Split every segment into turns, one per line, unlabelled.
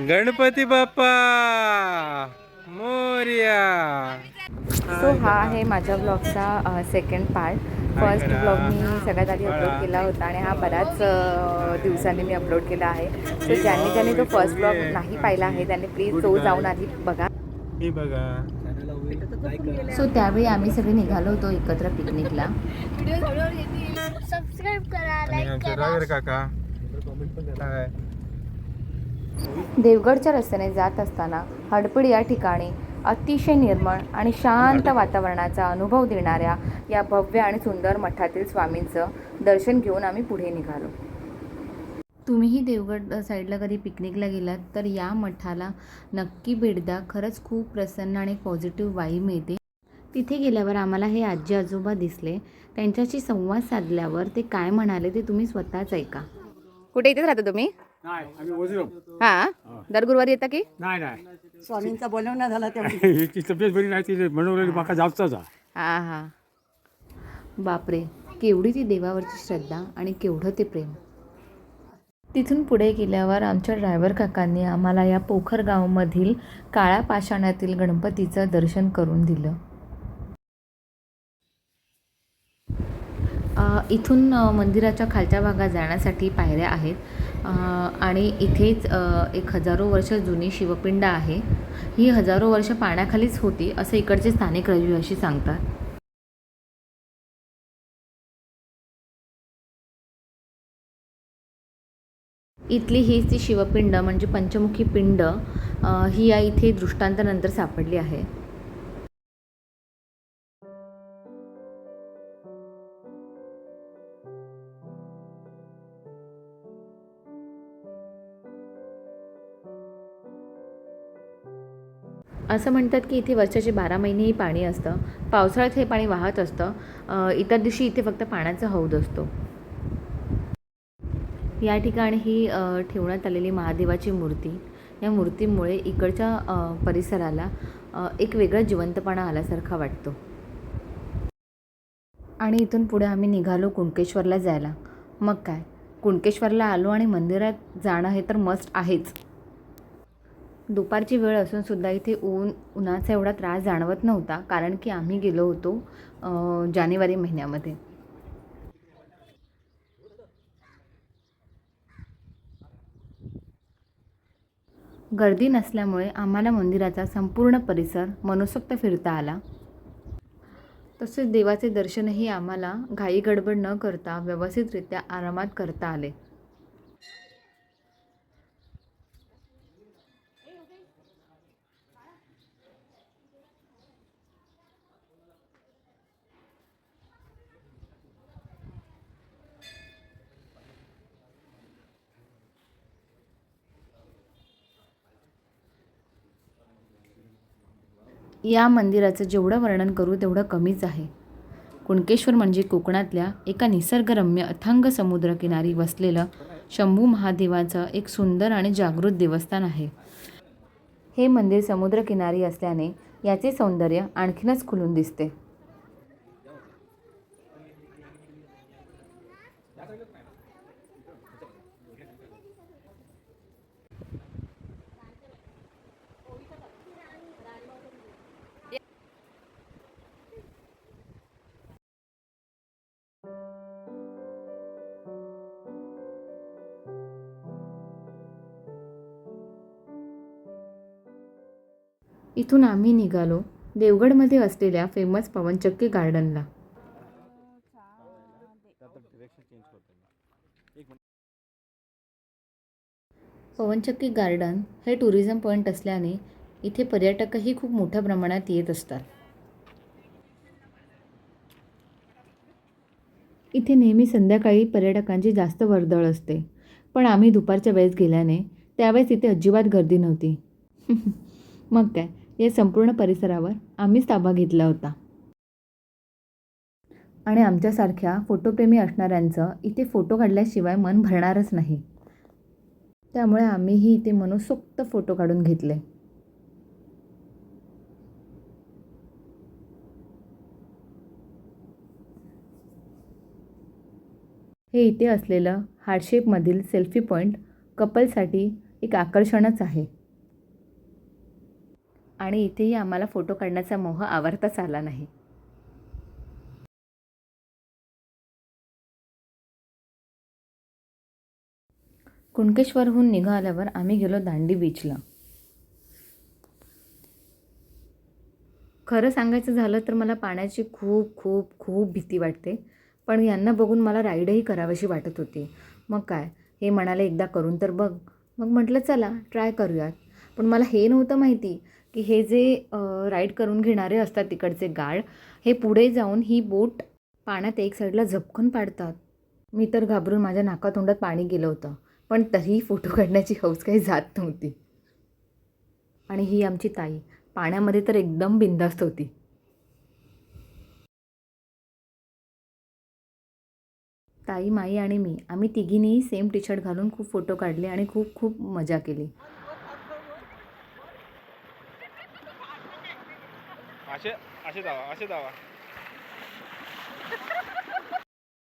Ganpati Bappa! Morya!
So हा आहे माझ्या ब्लॉगचा सेकंड पार्ट फर्स्ट. ब्लॉग मी सगळ्यात आधी अपलोड केला होता आणि हा बऱ्याच दिवसांनी मी अपलोड केला आहे. सो ज्यांनी ज्यांनी तो फर्स्ट ब्लॉग नाही पाहिला आहे त्यांनी प्लीज तो जाऊन आधी बघा.
हे बघा.
सो त्यावेळी आम्ही सगळे निघालो होतो एकत्र पिकनिकला
सबस्क्राईब करा लाईक करा.
काका. काय
देवगडच्या रस्त्याने जात असताना हडपड या ठिकाणी अतिशय निर्मळ आणि शांत वातावरणाचा अनुभव देणाऱ्या या भव्य आणि सुंदर मठातील स्वामींचं दर्शन घेऊन आम्ही पुढे निघालो. तुम्हीही देवगड साईडला कधी पिकनिकला गेलात तर या मठाला नक्की भेट द्या खरंच खूप प्रसन्न आणि पॉझिटिव्ह वाई मिळते. तिथे गेल्यावर आम्हाला हे आजी आजोबा दिसले. त्यांच्याशी संवाद साधल्यावर ते काय म्हणाले ते तुम्ही स्वतःच ऐका. कुठे इथेच राहता तुम्ही?
नाही आम्ही वजरो
हां? दर गुरुवारी येता की?
नाही नाही.
स्वामींचा बोलवणं झाला तेव्हा.
हिची तब्येत बरी नाही ती माका जावचाच हा.
हां हां. बापरे केवढी ती देवावरची श्रद्धा आणि केवढं ते प्रेम. तिथून पुढे गेल्यावर आमच्या ड्रायव्हर काकांनी आम्हाला या पोखर गावमधील काळ्या पाषाणातील गणपतीचं दर्शन करून दिलं. अ, इथून अ, मंदिराच्या खालच्या भागात जाण्यासाठी पायऱ्या आहेत. आणि इथेच एक हजारो वर्ष जुनी शिवपिंड आहे. ही हजारो वर्ष पाण्याखालीच होती असं इकडचे स्थानिक रहिवाशी सांगतात. इथली हीच ती शिवपिंड म्हणजे पंचमुखी पिंड ही या इथे दृष्टांतानंतर सापडली आहे. असं म्हणतात की इथे वर्षाचे बारा महिनेही पाणी असतं. पावसाळ्यात हे पाणी वाहत असतं. इतर दिवशी इथे फक्त पाण्याचा हौद असतो. या ठिकाणी ही ठेवण्यात आलेली महादेवाची मूर्ती. या मूर्तीमुळे इकडच्या परिसराला एक वेगळा जिवंतपणा आल्यासारखा वाटतो. आणि इथून पुढे आम्ही निघालो कुणकेश्वरला जायला. मग काय? कुणकेश्वरला आलो आणि मंदिरात जाणं हे तर मस्ट आहेच. दुपारची वेळ असून सुद्धा इथे ऊन उन्हाचा एवढा त्रास जाणवत नव्हता कारण की आम्ही गेलो होतो जानेवारी महिन्यामध्ये. गर्दी नसल्यामुळे आम्हाला मंदिराचा संपूर्ण परिसर मनसोक्त फिरता आला. तसेच देवाचे दर्शनही आम्हाला घाई गडबड न करता व्यवस्थितरित्या आरामात करता आले. या मंदिराचं जेवढं वर्णन करू तेवढं कमीच आहे. कुणकेश्वर म्हणजे कोकणातल्या एका निसर्गरम्य अथांग समुद्रकिनारी वसलेलं शंभू महादेवाचं एक सुंदर आणि जागृत देवस्थान आहे. हे मंदिर समुद्रकिनारी असल्याने याचे सौंदर्य आणखीनच खुलून दिसते. इथून आम्ही निघालो देवगडमध्ये असलेल्या फेमस पवनचक्की गार्डनला पवनचक्की गार्डन हे टुरिझम पॉईंट असल्याने इथे पर्यटकही खूप मोठ्या प्रमाणात येत असतात. इथे नेहमी संध्याकाळी पर्यटकांची जास्त वर्दळ असते. पण आम्ही दुपारच्या वेळेस गेल्याने त्यावेळेस इथे अजिबात गर्दी नव्हती. मग काय? या संपूर्ण परिसरावर आम्हीच ताबा घेतला होता. आणि आमच्यासारख्या फोटोप्रेमी असणाऱ्यांचं इथे फोटो काढल्याशिवाय मन भरणारच नाही. त्यामुळे आम्हीही इथे मनसोक्त फोटो काढून घेतले. हे इथे असलेलं हार्डशेपमधील सेल्फी पॉईंट कपलसाठी एक आकर्षणच आहे. आणि इथेही आम्हाला फोटो काढण्याचा मोह आवरताच आला नाही. कुणकेश्वरहून निघाल्यावर आम्ही गेलो दांडी बीचला. खरं सांगायचं झालं तर मला पाण्याची खूप खूप खूप भीती वाटते. पण यांना बघून मला राईडही करावीशी वाटत होती. मग काय? हे म्हणाले एकदा करून तर बघ. मग म्हटलं चला ट्राय करूयात. पण मला हे नव्हतं माहिती. की हे जे राईड करून घेणारे असतात तिकडचे गार्ड हे पुढे जाऊन ही बोट पाण्यात एक साईडला झपकून पाडतात. मी तर घाबरून माझ्या नाकातोंडात पाणी गेलं होतं पण तरीही फोटो काढण्याची हौस काही जात नव्हती. आणि ही आमची ताई पाण्यामध्ये तर एकदम बिंदास्त होती. ताई माई आणि मी आम्ही तिघींनीही सेम टी शर्ट घालून खूप फोटो काढले आणि खूप खूप मजा केली.
असे असे दावा असे दावा.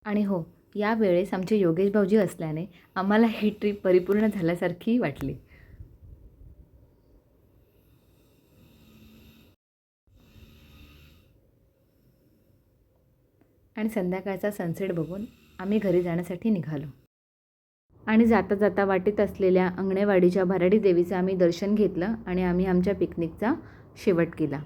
आणि हो या वेळेस आमचे योगेश भाऊजी असल्याने आम्हाला ही ट्रिप परिपूर्ण झाल्यासारखी वाटली. आणि संध्याकाळचा सनसेट बघून आम्ही घरी जाण्यासाठी निघालो. आणि जाता जाता वाटेत असलेल्या अंगणेवाडीच्या भराडी देवीचं आम्ही दर्शन घेतलं आणि आम्ही आमच्या पिकनिकचा शेवट केला.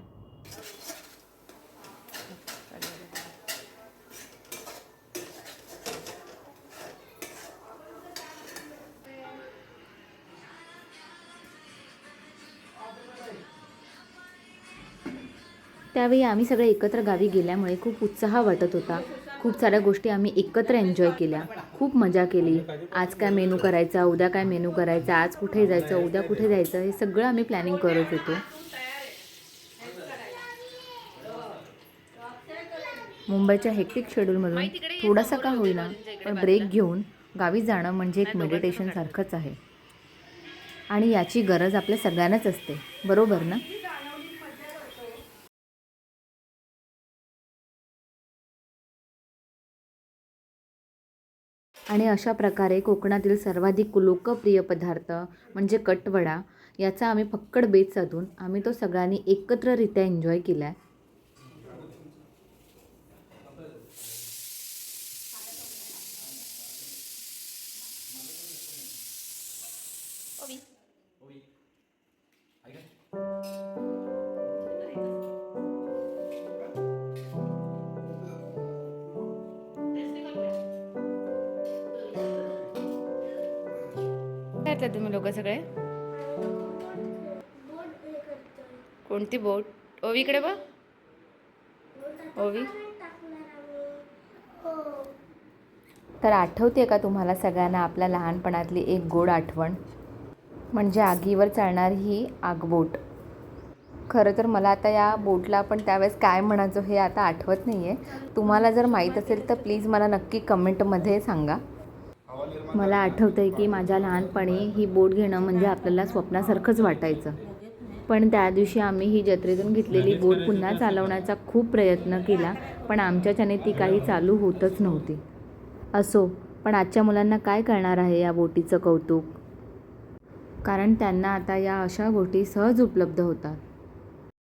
त्यावेळी आम्ही सगळे एकत्र गावी गेल्यामुळे खूप उत्साह वाटत होता. खूप साऱ्या गोष्टी आम्ही एकत्र एन्जॉय केल्या. खूप मजा केली. आज काय मेनू करायचा उद्या काय मेनू करायचा आज कुठे जायचं उद्या कुठे जायचं हे सगळं आम्ही प्लॅनिंग करत होतो. मुंबईच्या हेक्टिक शेड्यूलमधून थोडासा का होईना पण ब्रेक घेऊन गावी जाणं म्हणजे एक मेडिटेशन सारखंच आहे. आणि याची गरज आपल्या सगळ्यांनाच असते. बरोबर ना? आणि अशा प्रकारे कोकणातील सर्वाधिक लोकप्रिय पदार्थ म्हणजे कटवडा याचा आम्ही फक्कड बेत साधून आम्ही तो सगळ्यांनी एकत्ररित्या एन्जॉय केला आहे काय करता तुम्ही लोक सगळे? कोणती बोट? ओवीकडे बा ओवी. तर आठवते का तुम्हाला सगळ्यांना आपल्या लहानपणातली एक गोड आठवण? म्हणजे आगीवर चालणारी ही आगबोट. खरं तर मला आता या बोटला पण त्यावेळेस काय म्हणायचो हे आता आठवत नाही आहे तुम्हाला जर माहीत असेल तर प्लीज मला नक्की कमेंटमध्ये सांगा. मला आठवतं आहे की माझ्या लहानपणी ही बोट घेणं म्हणजे आपल्याला स्वप्नासारखंच वाटायचं. पण त्या दिवशी आम्ही ही जत्रेतून घेतलेली बोट पुन्हा चालवण्याचा खूप प्रयत्न केला पण आमच्याच्याने ती काही चालू होतच नव्हती. असो पण आजच्या मुलांना काय करणार आहे या बोटीचं कौतुक? कारण त्यांना आता या अशा गोष्टी सहज उपलब्ध होतात.